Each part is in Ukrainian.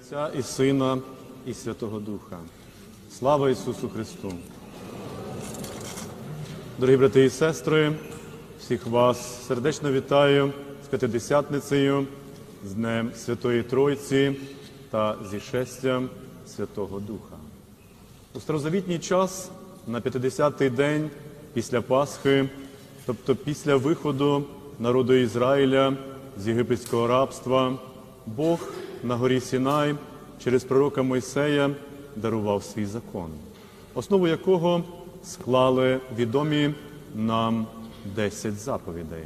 Отця і Сина, і Святого Духа. Слава Ісусу Христу! Дорогі брати і сестри, всіх вас сердечно вітаю з П'ятидесятницею, з Днем Святої Тройці та зі шестям Святого Духа. У старозавітній час на 50-й день після Пасхи, тобто після виходу народу Ізраїля з єгипетського рабства, Бог на горі Сінай через пророка Мойсея дарував свій закон, основу якого склали відомі нам 10 заповідей.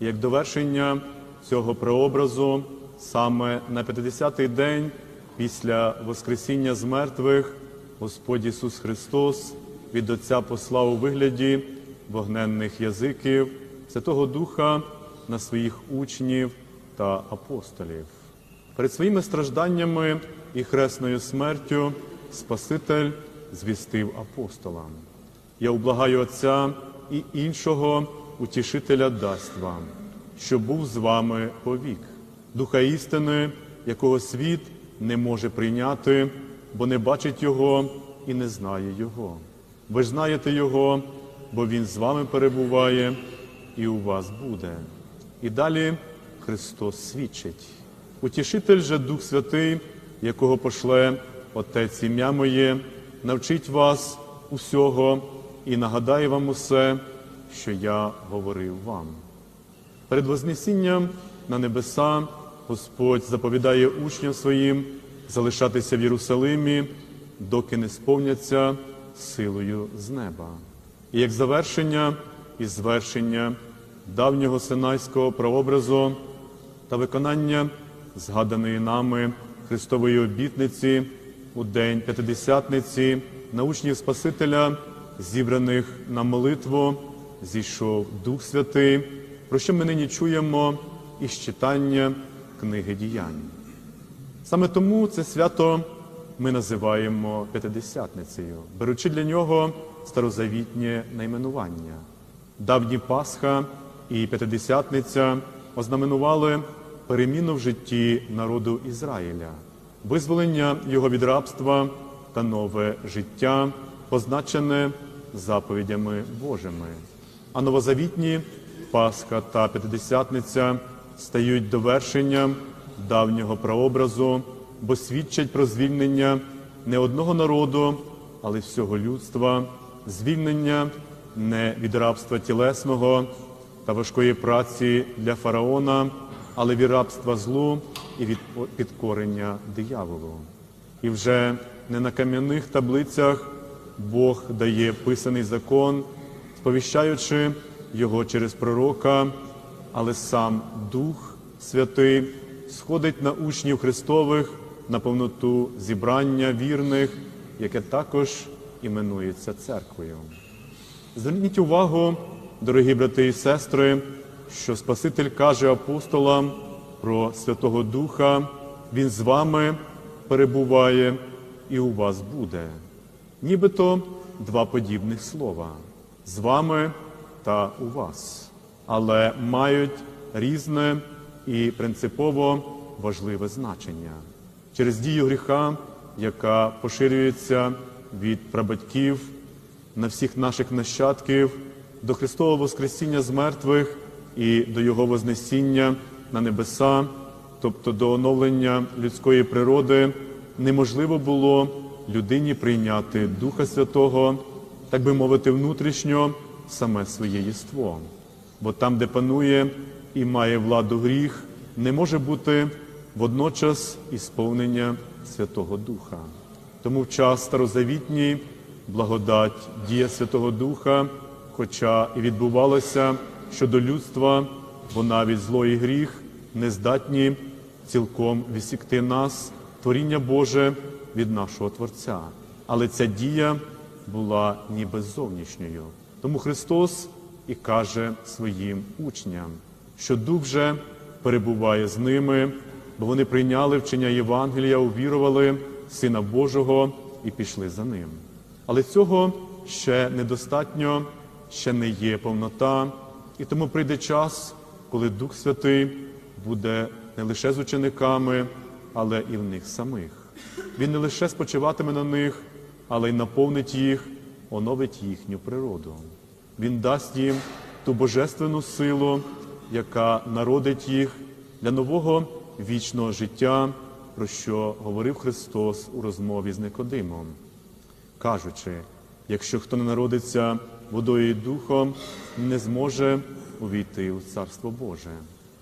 Як довершення цього прообразу, саме на 50-й день після Воскресіння з мертвих Господь Ісус Христос від Отця послав у вигляді вогненних язиків Святого Духа на своїх учнів та апостолів. Перед своїми стражданнями і хресною смертю Спаситель звістив апостолам. Я ублагаю Отця і іншого утішителя дасть вам, що був з вами повік, духа істини, якого світ не може прийняти, бо не бачить Його і не знає Його. Ви ж знаєте Його, бо Він з вами перебуває і у вас буде. І далі Христос свідчить. Утішитель же Дух Святий, якого пошле Отець ім'я моє, навчить вас усього і нагадає вам усе, що я говорив вам. Перед Вознесінням на небеса Господь заповідає учням своїм залишатися в Єрусалимі, доки не сповняться силою з неба. І як завершення і звершення давнього синайського прообразу та виконання згаданої нами Христової обітниці у день П'ятидесятниці на учнів Спасителя, зібраних на молитву, зійшов Дух Святий, про що ми нині чуємо із читання книги діянь. Саме тому це свято ми називаємо П'ятидесятницею, беручи для нього старозавітнє найменування. Давні Пасха і П'ятидесятниця ознаменували переміну в житті народу Ізраїля, визволення його від рабства та нове життя, позначене заповідями Божими. А новозавітні Пасха та П'ятидесятниця стають довершенням давнього прообразу, бо свідчать про звільнення не одного народу, але всього людства, звільнення не від рабства тілесного та важкої праці для фараона, але від рабства злу і від підкорення дияволу. І вже не на кам'яних таблицях Бог дає писаний закон, сповіщаючи його через пророка, але сам Дух Святий сходить на учнів Христових на повноту зібрання вірних, яке також іменується церквою. Зверніть увагу, дорогі брати і сестри, що Спаситель каже апостолам про Святого Духа, Він з вами перебуває і у вас буде. Нібито два подібних слова з вами та у вас, але мають різне і принципово важливе значення через дію гріха, яка поширюється від прабатьків на всіх наших нащадків до Христового Воскресіння з мертвих і до Його Вознесіння на небеса, тобто до оновлення людської природи, неможливо було людині прийняти Духа Святого, так би мовити, внутрішньо саме своє єство. Бо там, де панує і має владу гріх, не може бути водночас ісповнення Святого Духа. Тому в час старозавітній благодать дія Святого Духа, хоча і відбувалося щодо людства, бо навіть зло і гріх не здатні цілком відсікти нас, творіння Боже від нашого Творця. Але ця дія була ніби зовнішньою. Тому Христос і каже своїм учням, що Дух же перебуває з ними, бо вони прийняли вчення Євангелія, увірували Сина Божого і пішли за ним. Але цього ще недостатньо, ще не є повнота, і тому прийде час, коли Дух Святий буде не лише з учениками, але і в них самих. Він не лише спочиватиме на них, але й наповнить їх, оновить їхню природу. Він дасть їм ту божественну силу, яка народить їх для нового вічного життя, про що говорив Христос у розмові з Никодимом, кажучи, якщо хто не народиться водою і духом, не зможе увійти у Царство Боже.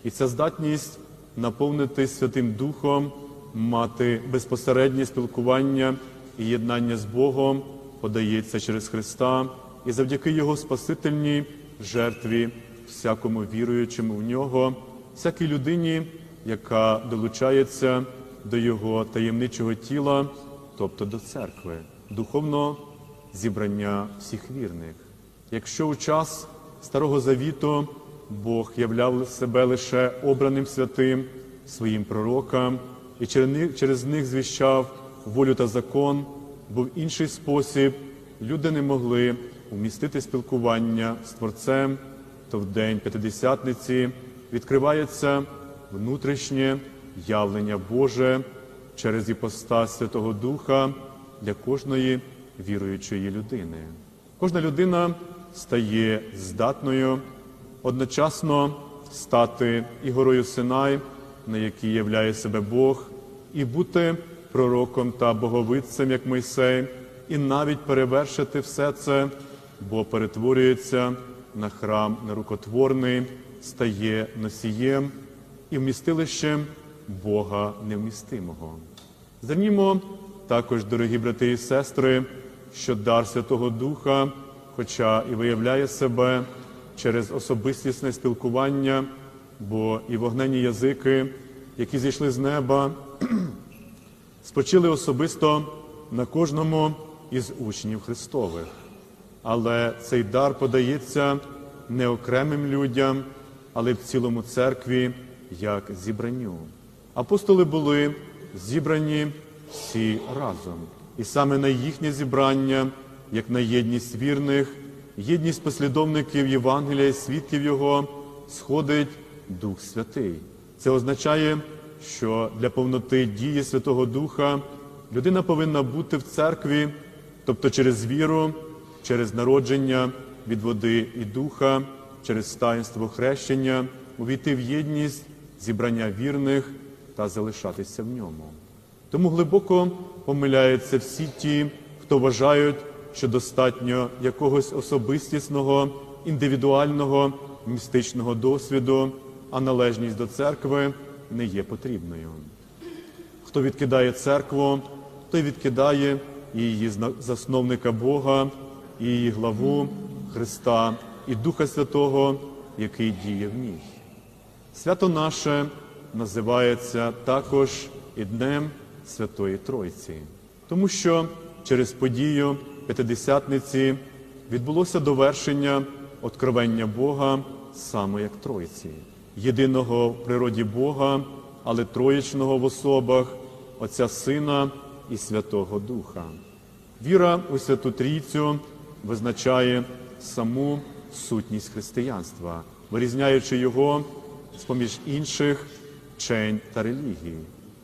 І ця здатність наповнити Святим Духом, мати безпосереднє спілкування і єднання з Богом подається через Христа і завдяки Його спасительній жертві всякому віруючому в нього, всякій людині, яка долучається до Його таємничого тіла, тобто до церкви, духовного зібрання всіх вірних. Якщо у час Старого Завіту Бог являв себе лише обраним святим своїм пророкам і через них, звіщав волю та закон, був інший спосіб, люди не могли умістити спілкування з Творцем, то в день П'ятидесятниці відкривається внутрішнє явлення Боже через іпостась Святого Духа для кожної віруючої людини. Кожна людина стає здатною одночасно стати і горою Синай, на якій являє себе Бог, і бути пророком та боговидцем, як Мойсей, і навіть перевершити все це, бо перетворюється на храм нерукотворний, стає носієм і вмістилищем Бога невмістимого. Звернімо також, дорогі брати і сестри, що дар Святого Духа, хоча і виявляє себе через особистісне спілкування, бо і вогнені язики, які зійшли з неба, спочили особисто на кожному із учнів Христових. Але цей дар подається не окремим людям, але в цілому церкві як зібранню. Апостоли були зібрані всі разом, і саме на їхнє зібрання, як на єдність вірних, єдність послідовників Євангелія і свідків Його, сходить Дух Святий. Це означає, що для повноти дії Святого Духа людина повинна бути в церкві, тобто через віру, через народження від води і духа, через таїнство хрещення, увійти в єдність, зібрання вірних та залишатися в ньому. Тому глибоко помиляються всі ті, хто вважають, що достатньо якогось особистісного, індивідуального, містичного досвіду, а належність до церкви не є потрібною. Хто відкидає церкву, той відкидає і її засновника Бога, і її главу Христа і Духа Святого, який діє в ній. Свято наше називається також і Днем Святої Тройці, тому що через подію П'ятидесятниці відбулося довершення откровення Бога саме як Тройці, єдиного в природі Бога, але троєчного в особах Отця Сина і Святого Духа. Віра у Святу Трійцю визначає саму сутність християнства, вирізняючи його з поміж інших вчень та релігій,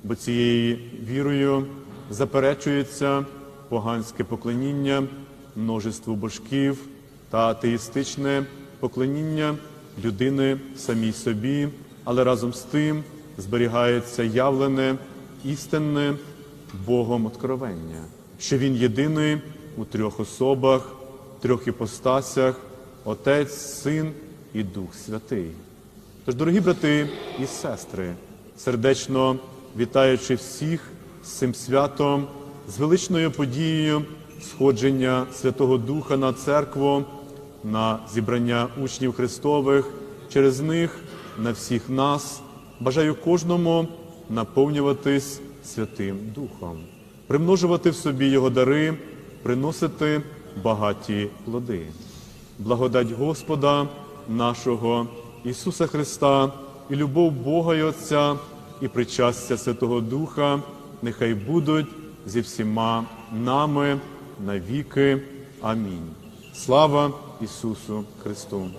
бо цією вірою заперечується поганське поклоніння множеству божків та атеїстичне поклоніння людини самій собі, але разом з тим зберігається явлене істинне Богом откровення, що Він єдиний у трьох особах, трьох іпостасях, Отець, Син і Дух Святий. Тож, дорогі брати і сестри, сердечно вітаючи всіх з цим святом, з величною подією сходження Святого Духа на церкву, на зібрання учнів Христових, через них на всіх нас, бажаю кожному наповнюватись Святим Духом, примножувати в собі Його дари, приносити багаті плоди. Благодать Господа нашого Ісуса Христа і любов Бога і Отця і причастя Святого Духа нехай будуть зі всіма нами навіки. Амінь. Слава Ісусу Христу!